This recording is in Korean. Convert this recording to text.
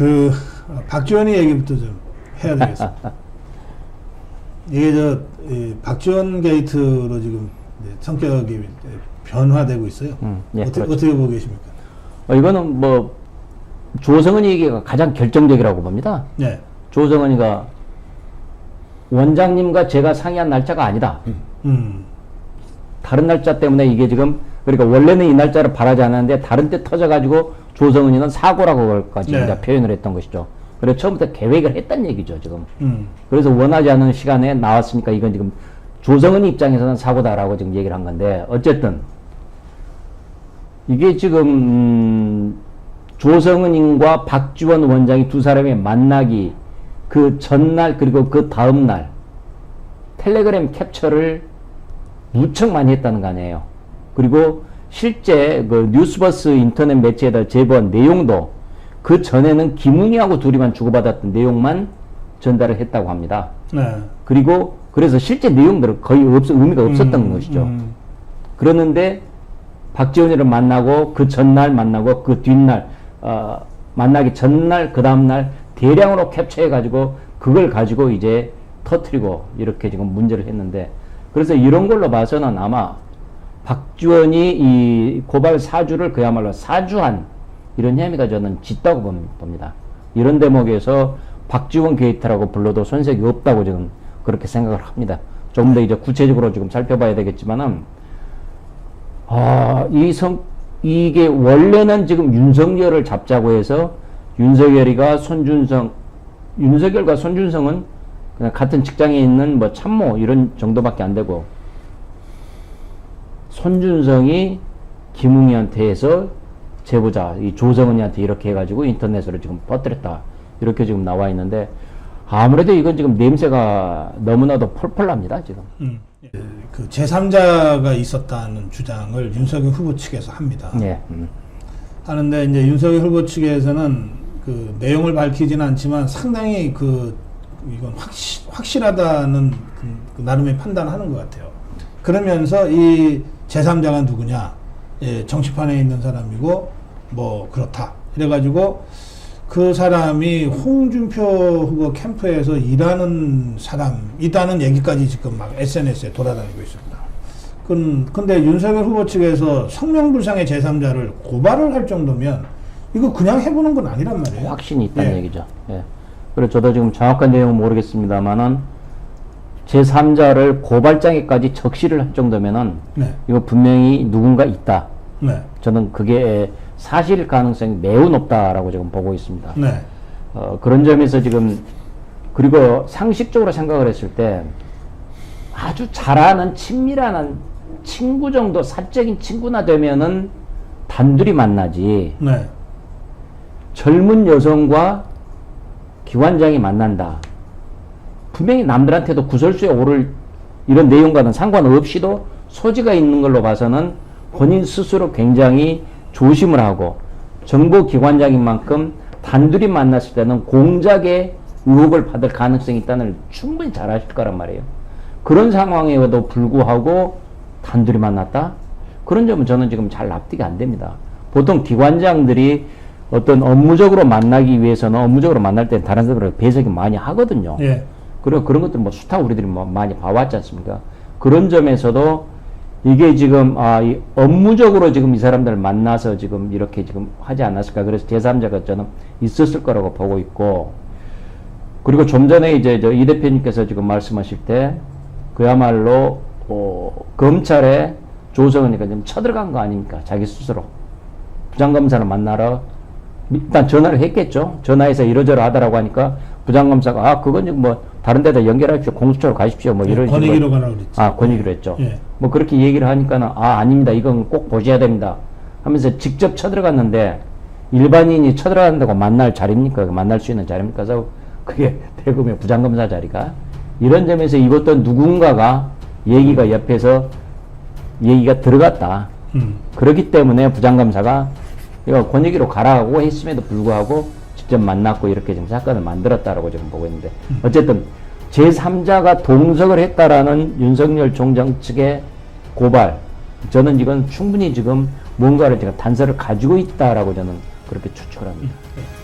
그 어, 박지원이 얘기부터 좀 해야 되겠습니다. 이게 저 이, 박지원 게이트로 지금 성격이 변화되고 있어요. 음, 예, 어떻게, 그렇죠. 어떻게 보고 계십니까? 어, 이거는 뭐 조성은 얘기가 가장 결정적이라고 봅니다. 네. 조성은이가 원장님과 제가 상의한 날짜가 아니다. 음. 다른 날짜 때문에 이게 지금 그러니까 원래는 이 날짜를 바라지 않았는데 다른 때 터져가지고 조성은이는 사고라고 그걸까지 네. 이제 표현을 했던 것이죠. 그래서 처음부터 계획을 했단 얘기죠 지금. 음. 그래서 원하지 않은 시간에 나왔으니까 이건 지금 조성은 입장에서는 사고다라고 지금 얘기를 한 건데 어쨌든 이게 지금 음, 조성은님과 박지원 원장이 두 사람의 만나기 그 전날 그리고 그 다음 날 텔레그램 캡처를 무척 많이 했다는 거 아니에요. 그리고 실제 그 뉴스버스 인터넷 매체에다 제보한 내용도 그 전에는 김웅이하고 둘이만 주고받았던 내용만 전달을 했다고 합니다. 네. 그리고 그래서 실제 내용들은 거의 없, 의미가 없었던 음, 것이죠. 음. 그러는데 박지원이를 만나고 그 전날 만나고 그 뒷날 어, 만나기 전날 그 다음날 대량으로 캡처해 가지고 그걸 가지고 이제 터트리고 이렇게 지금 문제를 했는데 그래서 이런 걸로 봐서는 아마 박지원이 이 고발 사주를 그야말로 사주한 이런 혐의가 저는 짙다고 봅- 봅니다. 이런 대목에서 박지원 게이트라고 불러도 손색이 없다고 지금 그렇게 생각을 합니다. 조금 더 이제 구체적으로 지금 살펴봐야 되겠지만은 아, 이 성, 이게 원래는 지금 윤석열을 잡자고 해서 윤석열이가 손준성, 윤석열과 손준성은 그냥 같은 직장에 있는 뭐 참모 이런 정도밖에 안 되고 손준성이 김웅이한테 해서 제보자 이 조성은이한테 이렇게 해가지고 인터넷으로 지금 퍼뜨렸다 이렇게 지금 나와 있는데 아무래도 이건 지금 냄새가 너무나도 펄펄 납니다 지금. 음. 예, 그 제3자가 있었다는 주장을 윤석열 후보 측에서 합니다. 예. 음. 하는데 이제 윤석열 후보 측에서는 그 내용을 밝히지는 않지만 상당히 그 이건 확실, 확실하다는 그, 그 나름의 판단을 하는 것 같아요. 그러면서 이 제3자가 누구냐? 예, 정치판에 있는 사람이고 뭐 그렇다. 이래가지고 그 사람이 홍준표 후보 캠프에서 일하는 사람이다는 얘기까지 지금 막 SNS에 돌아다니고 있습니다. 근, 근데 윤석열 후보 측에서 성명불상의 제3자를 고발을 할 정도면 이거 그냥 해보는 건 아니란 말이에요. 확신이 있다는 예. 얘기죠. 예. 그래서 저도 지금 정확한 내용은 모르겠습니다만은 제3자를 고발장에까지 적시를 할 정도면은 네. 이거 분명히 누군가 있다. 네. 저는 그게 사실 가능성이 매우 높다라고 지금 보고 있습니다. 네. 어, 그런 점에서 지금 그리고 상식적으로 생각을 했을 때 아주 잘하는 친밀한 친구 정도 사적인 친구나 되면은 단둘이 만나지 네. 젊은 여성과 기관장이 만난다. 분명히 남들한테도 구설수에 오를 이런 내용과는 상관없이도 소지가 있는 걸로 봐서는 본인 스스로 굉장히 조심을 하고 정보기관장인 만큼 단둘이 만났을 때는 공작의 의혹을 받을 가능성이 있다는 걸 충분히 잘 아실 거란 말이에요. 그런 상황에도 불구하고 단둘이 만났다? 그런 점은 저는 지금 잘 납득이 안 됩니다. 보통 기관장들이 어떤 업무적으로 만나기 위해서는 업무적으로 만날 때 다른 사람들을 배석이 많이 하거든요. 예. 그리고 그런 것들 뭐 수타 우리들이 뭐 많이 봐왔지 않습니까? 그런 점에서도 이게 지금 아, 이 업무적으로 지금 이 사람들을 만나서 지금 이렇게 지금 하지 않았을까? 그래서 제3자가 저는 있었을 거라고 보고 있고 그리고 좀 전에 이제 저 이 대표님께서 지금 말씀하실 때 그야말로 어, 검찰에 조성은이가 좀 쳐들어간 거 아닙니까? 자기 스스로 부장검사를 만나러 일단 전화를 했겠죠. 전화해서 이러저러 하더라고 하니까 부장검사가 아 그건 지금 뭐 다른 데다 연결하십시오. 공수처로 가십시오. 뭐 이런 네, 권익위로 식으로 가라고 그랬죠. 아 권익위로 했죠. 예. 뭐 그렇게 얘기를 하니까는 아 아닙니다. 이건 꼭 보셔야 됩니다. 하면서 직접 쳐들어갔는데 일반인이 쳐들어간다고 만날 자리입니까? 만날 수 있는 자리입니까? 그래서 그게 대구의 부장검사 자리가 이런 점에서 이것도 누군가가 얘기가 옆에서 얘기가 들어갔다. 음. 그렇기 때문에 부장검사가 이거 권익위로 가라고 했음에도 불구하고 직접 만났고 이렇게 지금 사건을 만들었다라고 지금 보고 있는데 어쨌든 제3자가 동석을 했다라는 윤석열 총장 측의 고발 저는 이건 충분히 지금 뭔가를 제가 단서를 가지고 있다라고 저는 그렇게 추측을 합니다. 예.